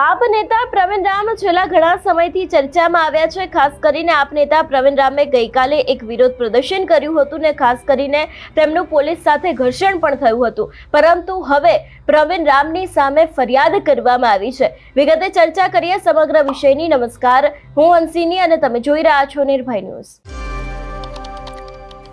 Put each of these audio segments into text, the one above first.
આપ નેતા પ્રવીણ રામ છેલ્લા ઘણા સમયથી ચર્ચામાં આવ્યા છે. ખાસ કરીને આપ નેતા પ્રવીણ રામે ગઈકાલે એક વિરોધ પ્રદર્શન કર્યું હતું ને ખાસ કરીને તેમનું પોલીસ સાથે ઘર્ષણ પણ થયું હતું. પરંતુ હવે પ્રવીણ રામની સામે ફરિયાદ કરવામાં આવી છે. વિગતે ચર્ચા કરીએ સમગ્ર વિષયની. નમસ્કાર. હું હંસિની અને તમે જોઈ રહ્યા છો નિર્ભય ન્યૂઝ.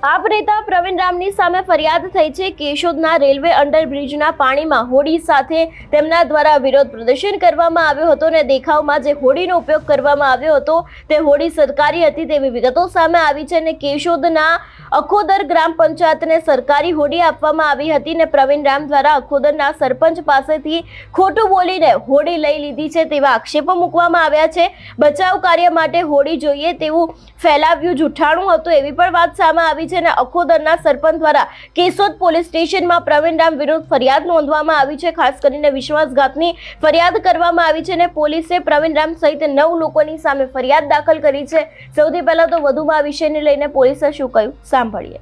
આપ નેતા પ્રવીણ રામની સામે ફરિયાદ થઈ છે. કેશોદના રેલવે અંડરબ્રિજના પાણીમાં હોડી સાથે તેમના દ્વારા વિરોધ પ્રદર્શન કરવામાં આવ્યો હતો અને દેખાવમાં જે હોડીનો ઉપયોગ કરવામાં આવ્યો હતો, તે હોડી સરકારી હતી તેવી વિગતો સામે આવી છે અને કેશોદના અખોદર ગ્રામ પંચાયતને સરકારી હોડી આપવામાં આવી હતી ને પ્રવીણ રામ દ્વારા અખોદરના સરપંચ પાસેથી ખોટું બોલીને હોડી લઈ લીધી છે તેવા આક્ષેપો મૂકવામાં આવ્યા છે. બચાવ કાર્ય માટે હોડી જોઈએ તેવું ફેલાવ્યું જૂઠાણું હતું એવી પણ વાત સામે આવી છે અને અખોદરના સરપંચ દ્વારા કેશોદ પોલીસ સ્ટેશનમાં પ્રવીણ રામ વિરુદ્ધ ફરિયાદ નોંધવામાં આવી છે. ખાસ કરીને વિશ્વાસઘાતની ફરિયાદ કરવામાં આવી છે અને પોલીસે પ્રવીણ સહિત નવ લોકોની સામે ફરિયાદ દાખલ કરી છે. સૌથી પહેલા તો વધુમાં આ વિષયને લઈને પોલીસે શું કહ્યું? સાંભળીએ.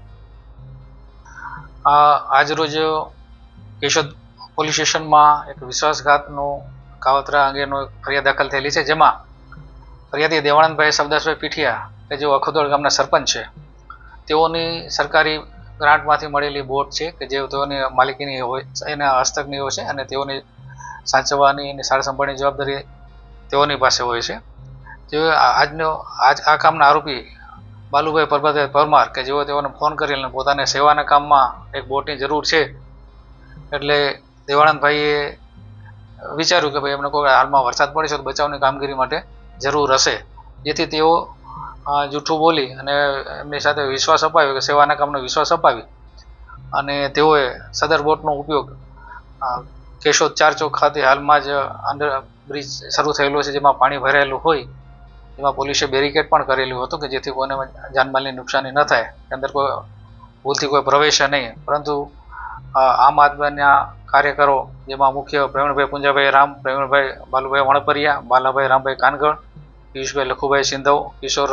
આજરોજ કેશોદ પોલીસ સ્ટેશનમાં એક વિશ્વાસઘાતનો કાવતરા અંગેનો ફરિયાદ દાખલ થયેલી છે. જેમાં ફરિયાદી દેવાનંદભાઈ સવદાસભાઈ પીઠિયા, કે જેઓ અખોદોળ ગામના સરપંચ છે તેઓની સરકારી ગ્રાન્ટમાંથી મળેલી બોટ છે કે જે તેઓની માલિકીની હોય એના હસ્તકની હોય છે અને તેઓની સાચવવાની અને સાર સંભાળની જવાબદારી તેઓની પાસે હોય છે. જે આજનો, આજ આ કામના આરોપી બાલુભાઈ પરબતભાઈ પરમાર કે જેઓ તેઓને ફોન કરીને પોતાને સેવાના કામમાં એક બોટની જરૂર છે, એટલે દેવાનંદભાઈએ વિચાર્યું કે ભાઈ એમને કોઈ હાલમાં વરસાદ પડે છે તો બચાવની કામગીરી માટે જરૂર હશે. જેથી તેઓ જૂઠું બોલી અને એમની સાથે વિશ્વાસ અપાવ્યો કે સેવાના કામનો વિશ્વાસ અપાવી. અને તેઓએ સદર બોટનો ઉપયોગ કેશોદ ચાર ચોક ખાતે હાલમાં જ અંડર બ્રિજ શરૂ થયેલો છે, જેમાં પાણી ભરાયેલું હોય, એમાં પોલીસે બેરિકેડ પણ કરેલું હતું કે જેથી કોઈને જાનમાલની નુકસાની ન થાય અંદર કોઈ ભૂલથી કોઈ પ્રવેશે નહીં. પરંતુ આમ આદમીના કાર્યકરો, જેમાં મુખ્ય પ્રવીણભાઈ પુંજાભાઈ રામ, પ્રવીણભાઈ બાલુભાઈ વણપરિયા, બાલાભાઈ રામભાઈ કાનગડ પિયુષભાઈ લખુભાઈ સિંધવ, કિશોર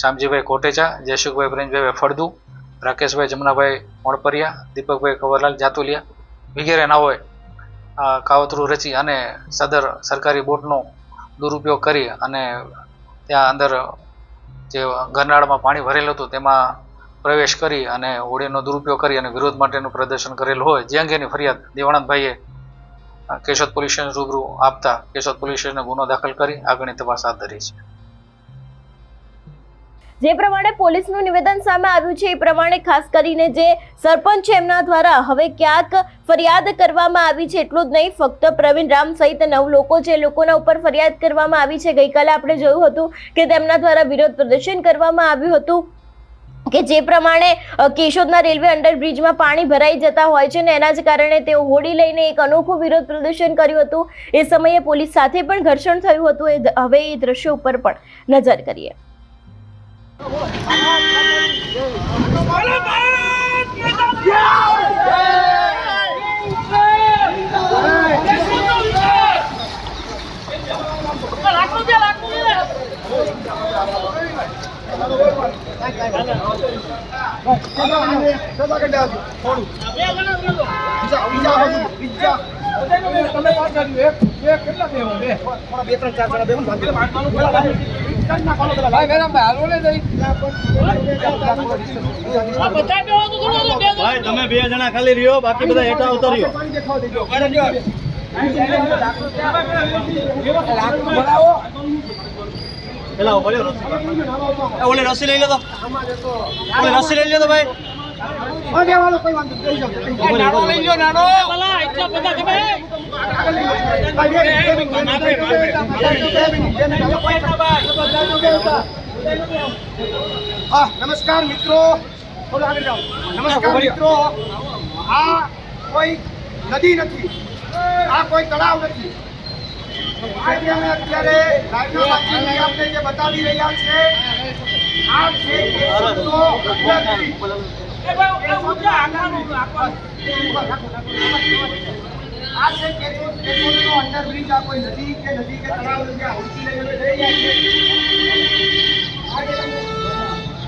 શામજીભાઈ કોટેચા, જયસુખભાઈ પ્રેમભાઈ ફળદુ, રાકેશભાઈ જમનાભાઈ મોણપરિયા, દીપકભાઈ કવરલાલ જાતુલિયા વગેરે નાઓએ કાવતરું રચી અને સદર સરકારી બોટનો દુરુપયોગ કરી અને ત્યાં અંદર જે ગરનાળમાં પાણી ભરેલું હતું તેમાં પ્રવેશ કરી અને હોડીનો દુરુપયોગ કરી અને વિરોધ માટેનું પ્રદર્શન કરેલું હોય, જે અંગેની ફરિયાદ દેવાનંદભાઈએ કેશોદ પોલીસ સ્ટેશન રૂબરૂ આપતા કેશોદ પોલીસ સ્ટેશને ગુનો દાખલ કરી આગળની તપાસ હાથ ધરી છે. જે પ્રમાણે પોલીસનું નિવેદન સામે આવ્યું છે, એ પ્રમાણે ખાસ કરીને જે સરપંચ છે, એમના દ્વારા હવે ક્યાંક ફરિયાદ કરવામાં આવી છે, એટલું જ નહીં, ફક્ત પ્રવીણ રામ સહિત નવ લોકો છે લોકોના ઉપર ફરિયાદ કરવામાં આવી છે. ગઈકાલે આપણે જોયું હતું કે તેમના દ્વારા વિરોધ પ્રદર્શન કરવામાં આવ્યું હતું. કે જે પ્રમાણે કેશોદના રેલવે અંડરબ્રિજમાં પાણી ભરાઈ જતા હોય છે ને એના જ કારણે તેઓ હોડી લઈને એક અનોખું વિરોધ પ્રદર્શન કર્યું હતું. એ સમયે પોલીસ સાથે પણ ઘર્ષણ થયું હતું. એ હવે એ દ્રશ્યો ઉપર પણ નજર કરીએ. ભાઈ તમે બે જણા ખાલી રહ્યો બાકી બધા હેઠા ઉતર્યો પેલા ઊભો રહ્યો રસી. ઓલી રસી લઈ લો તો ઓલી રસી લઈ લો તો ભાઈ નમસ્કાર મિત્રો થોડું આગળ નમસ્કાર મિત્રો આ કોઈ નદી નથી આ કોઈ તળાવ નથી આજે અત્યારે જે બતાવી રહ્યા છે, આ છે કેશોદનો અંડરબ્રિજ. આ છે કેશોદ કેશોદનો અંડરબ્રિજ આ કે નદી કે તળાવ નથી આ લઈને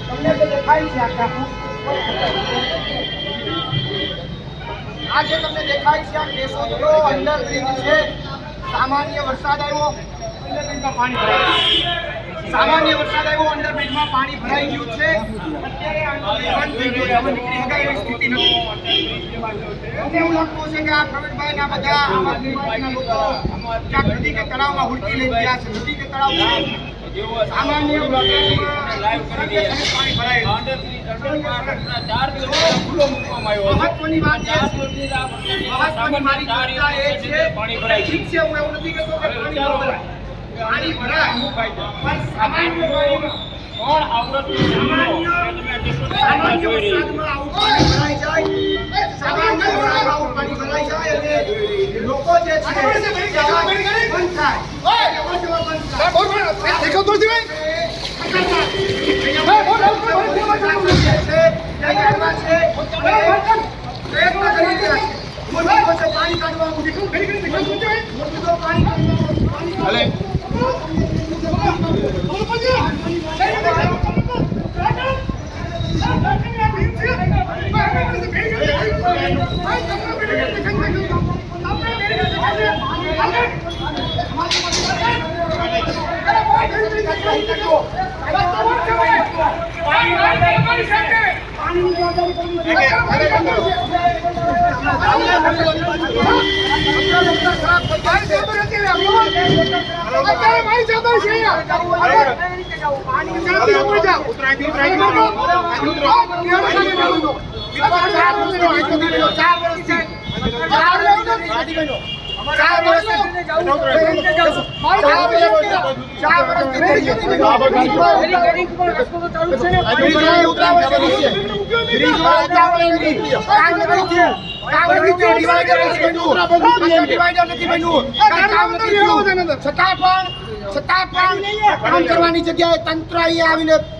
તમને છે આખા આ જે તમને દેખાય છે આ કેશોદનો અંડરબ્રિજ છે સામાન્ય વરસાદ આવ્યો. અંડરબ્રિજમાં પાણી ભરાય સામાન્ય વરસાદ આવ્યો અંડરબ્રિજમાં પાણી ભરાઈ ગયું છે. અત્યારે બંધ થઈ બધા આમ આદમી તળાવમાં હુડકી લઈ ગયા છે નદી કે તળાવ. સામાન્ય મહત્વની વાત મહત્વની મારી ચર્ચા એ છે ઠીક છે હું એવું નથી કહેતો કે પાણી ભરાય. પાણી ભરાય. પણ સામાન્ય પાણીમાં સામાન્ય વરસાદમાં આવું પાણી ભરાઈ જાય. સામાન્ય વરસાદમાં આવું પાણી ભરાઈ જાય અને લોકો જે છે જવા બંધ થાય. જવા જવા બંધ થાય પાણી કાઢવા પાણી છતાં પણ છતાં પણ કામ કરવાની જગ્યાએ તંત્ર અહીંયા આવીને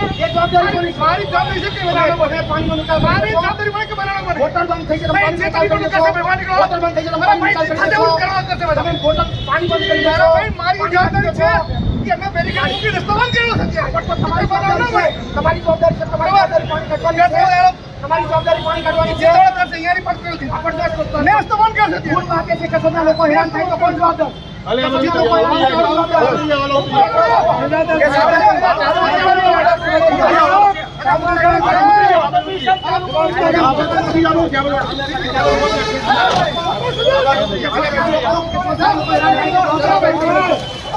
એ જવાબદારી કોની છે? પાણીનો નિકાલ. બોટલ બંધ થઈ છે પાણીનો નિકાલ કરી બંધ થઈ છે નિકાલ કરી દેશો. તમે બોટલ પાણી બંધ કરી દેશો. પાણી બંધ. તમારી જવાબદારી છે. તમારી જવાબદારી છે. તમારી જવાબદારી પાણી કાઢવાની છે. તમારી જવાબદારી પાણી કાઢવાની છે. આપણ દસ ભૂલ વાગે છે કે સદા લોકો હેરાન થાય તો કોણ જવાબદાર? પછી તો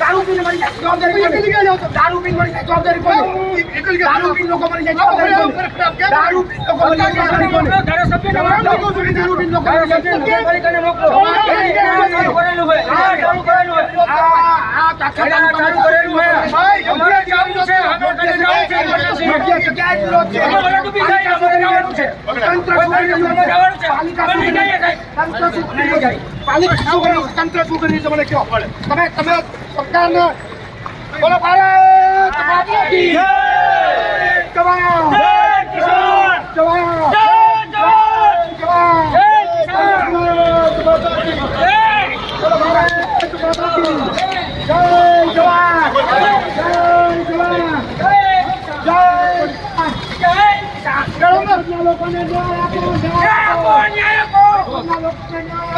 દારૂ પીને મરી જાય દારૂ પીને મરી જાય જવાબદારી કોની? દારૂ પીને લોકો મરી જાય દારૂ પીને લોકો મરી જાય જવાબદારી કોની? દારૂ પીને લોકો મરી જાય. તંત્ર શું કરી? મને શું કરી છે? તંત્ર રહ્યું છે? તમે તમે સરકારને બોલો ભારત માતા કી બોલો ભારત માતા કી જય જવાન જય જવાન જય લોકોને ન્યાય આપો ન્યાય આપો લોકોને ન્યાય આ બ્રિજ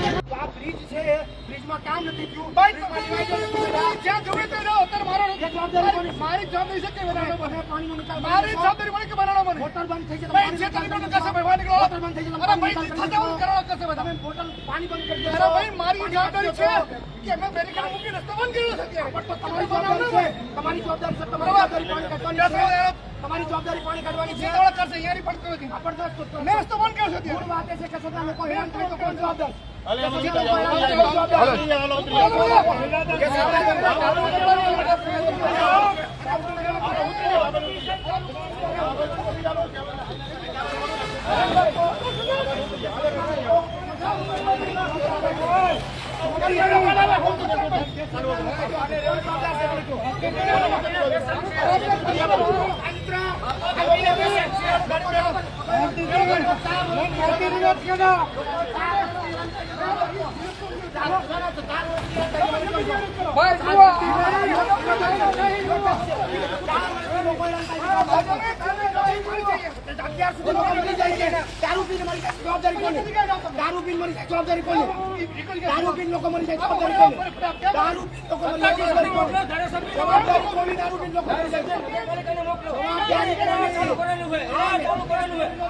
કામ નથી થયું જ્યાં જુએ ત્યાં જાઓ, અત્યારે મારો? મારી જવાબદારી છે કે બનાવવાનો તમે મને પાણીનો નિકાલ મારી જવાબદારી મને કે બનાવવાનો મને હોટલ બંધ થઈ છે ભાઈ જે તારીખો નું કશે ભાઈ નીકળો હોટલ બંધ થઈ છે અરે ભાઈ કરી થતા હું દો. બધા તમે હોટલ પાણી બંધ કરી દો. અરે ભાઈ મારી જવાબદારી છે. કે અમે બેરીકેડ મૂકી રસ્તો બંધ કર્યો છે. પણ તો તમારી જવાબદારી છે તમારી જવાબદારી છે તમારી. જવાબદારી પાણી કાઢવાની છે તમારી જવાબદારી પાણી કાઢવાની છે કરશે અહીંયાની પણ તો- તો- મેં રસ્તો બંધ કર્યો છે. વાત છે કે છતાં લોકો હેરાન થાય તો કોણ જવાબદાર কেন દારૂ પીને મરી જાય જવાબદારી કોની? દારૂ પીને મરી જાય જવાબદારી કોની? દારૂ પીને લોકો મરી જાય જવાબદારી કોની? દારૂ પીને લોકો મરી જાય જવાબદારી કોની? જવાબદારી કોની? દારૂ પીને લોકો મરી જાય જવાબદારી કોની?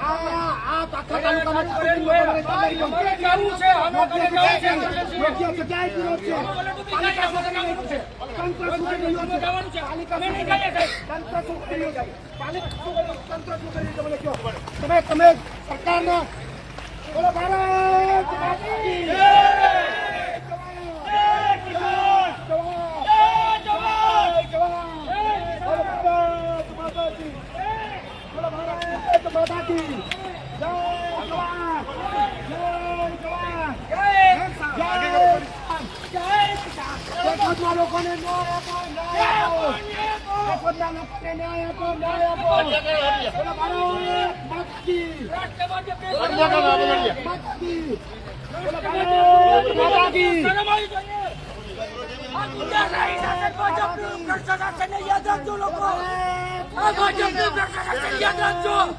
આ આખા તાલુકામાં. તમે તમે સરકારના બોલો ભારત માતા કી જય! જવાન! જવાન! જવાન! બોલો ભારત માતા કી બોલો ભારત માતા કી જય જવાન! જય જવાન! જગતના લોકોને ન્યાય આપો, ન્યાય આપો. જગતના લોકોને ન્યાય આપો, ન્યાય આપો. બોલો ભારત માતા કી. માતા કી. બોલો ભારત માતા કી.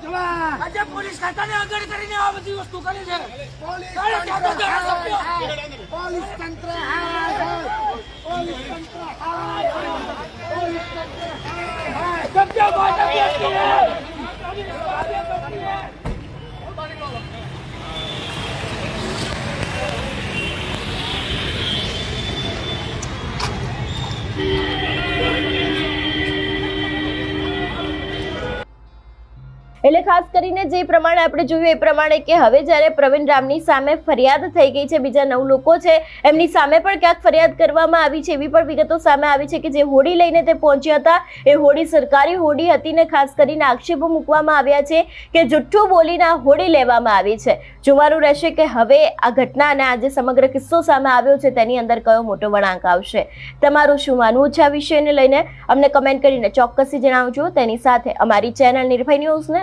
જવાન! આજે પોલીસ ખાતાને આગળ કરીને આ બધી વસ્તુ કરી છે? તંત્ર પોલીસ તંત્ર. પોલીસ તંત્ર હાય. સભ્ય ભાજપ એટલે ખાસ કરીને જે પ્રમાણે આપણે જોયું એ પ્રમાણે કે હવે જ્યારે પ્રવીણ રામની સામે ફરિયાદ થઈ ગઈ છે, બીજા નવ લોકો છે, એમની સામે પણ ક્યાંક ફરિયાદ કરવામાં આવી છે, એવી પણ વિગતો સામે આવી છે કે જે હોડી લઈને તે પહોંચ્યા હતા. એ હોડી સરકારી હોડી હતી ને ખાસ કરીને આક્ષેપો મૂકવામાં આવ્યા છે કે જુઠ્ઠું બોલીને આ હોડી લેવામાં આવી છે. જોવાનું રહેશે કે હવે આ ઘટના અને આ જે સમગ્ર કિસ્સો સામે આવ્યો છે, તેની અંદર કયો મોટો વળાંક આવશે. તમારું શું માનવું છે આ વિષયને લઈને? અમને કમેન્ટ કરીને ચોક્કસથી જણાવજો. તેની સાથે અમારી ચેનલ નિર્ભય ન્યૂઝને